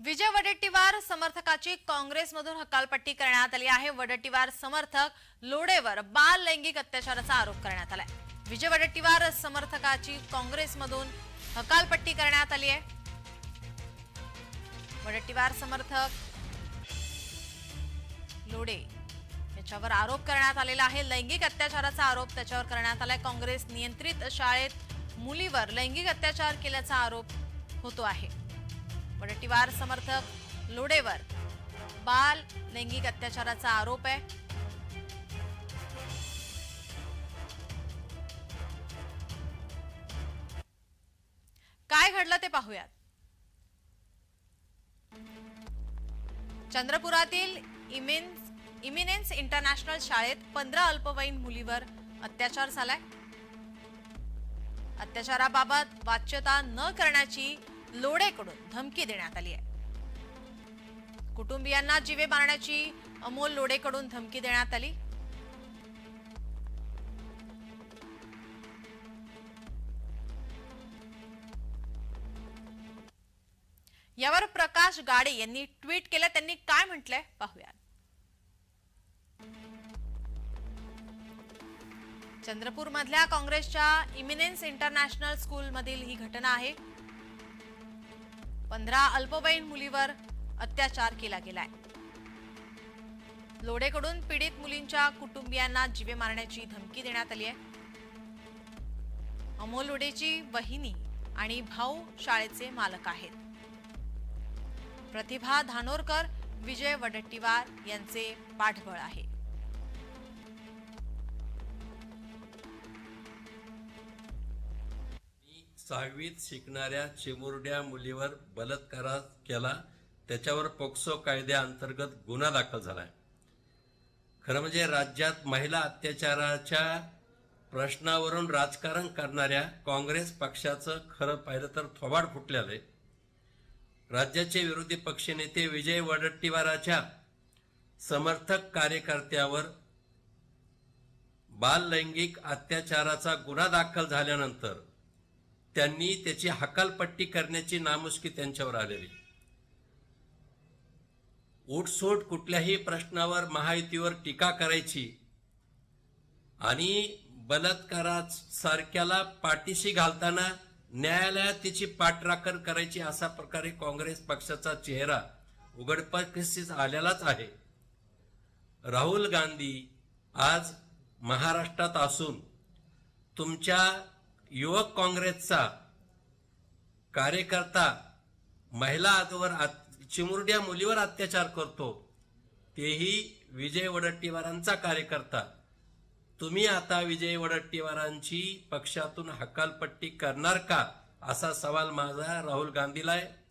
विजय वडेट्टीवार समर्थकाची काँग्रेसमधून हकालपट्टी करण्यात आली आहे. वडेट्टीवार समर्थक लोडेवर बाल लैंगिक अत्याचाराचा आरोप करण्यात आलाय. विजय वडेट्टीवार समर्थकाची काँग्रेसमधून हकालपट्टी करण्यात आली आहे. वडेट्टीवार समर्थक लोडे याच्यावर आरोप करण्यात आलेला आहे. लैंगिक अत्याचाराचा आरोप त्याच्यावर करण्यात आलाय. काँग्रेस नियंत्रित शाळेत मुलीवर लैंगिक अत्याचार केल्याचा आरोप होतो आहे. वडेट्टीवार समर्थक लोडेवर बाल लैंगिक अत्याचाराचा आरोप आहे. काय घडलं ते पाहूयात. चंद्रपुरातील इमिन्स इमिनेन्स इंटरनॅशनल शाळेत पंधरा अल्पवयीन मुलीवर अत्याचार झालाय. अत्याचाराबाबत वाच्यता न करण्याची लोडेकडून धमकी देण्यात आली आहे. कुटुंबियांना जीवे मारण्याची अमोल लोडेकडून धमकी देण्यात आली. यावर प्रकाश गाडे यांनी ट्विट केलं. त्यांनी काय म्हटलंय? पाहूया चंद्रपूर मधल्या काँग्रेसच्या इमिनेन्स इंटरनॅशनल स्कूल मधील ही घटना आहे. पंधरा अल्पवयीन मुलीवर अत्याचार केला गेलाय. लोडेकडून पीडित मुलींच्या कुटुंबियांना जीवे मारण्याची धमकी देण्यात आली आहे. अमोल लोडेची वहिनी आणि भाऊ शाळेचे मालक आहेत. प्रतिभा धानोरकर विजय वडट्टीवार यांचे पाठबळ आहे. सहावीत शिकणाऱ्या चिमुरड्या मुलीवर बलात्कार केला. त्याच्यावर पोक्सो कायद्याअंतर्गत गुन्हा दाखल झालाय. खरं म्हणजे राज्यात महिला अत्याचाराच्या प्रश्नावरून राजकारण करणाऱ्या काँग्रेस पक्षाचं खरं पाहिलं तर थोबाड फुटलेलं आहे राज्याचे विरोधी पक्षनेते विजय वडट्टीवाराच्या समर्थक कार्यकर्त्यावर बाल लैंगिक अत्याचाराचा गुन्हा दाखल झाल्यानंतर त्यांनी त्याची हकालपट्टी करण्याची नामुष्की त्यांच्यावर आलेली. उठसूट कुठल्याही प्रश्नावर महायुतीवर टीका करायची आणि बलात्कारा सारख्याला पाठीशी घालताना न्यायालयात तिची पाठराखण करायची अशा प्रकारे काँग्रेस पक्षाचा चेहरा उघडपणीस आलेलाच आहे. राहुल गांधी आज महाराष्ट्रात असून तुमच्या युवक काँग्रेसचा कार्यकर्ता महिला आजवर चिमुरड्या मुलीवर अत्याचार करतो तेही विजय वडट्टीवारांचा कार्यकर्ता. तुम्ही आता विजय वडट्टीवारांची पक्षातून हकालपट्टी करणार का? असा सवाल माझा राहुल गांधीला आहे.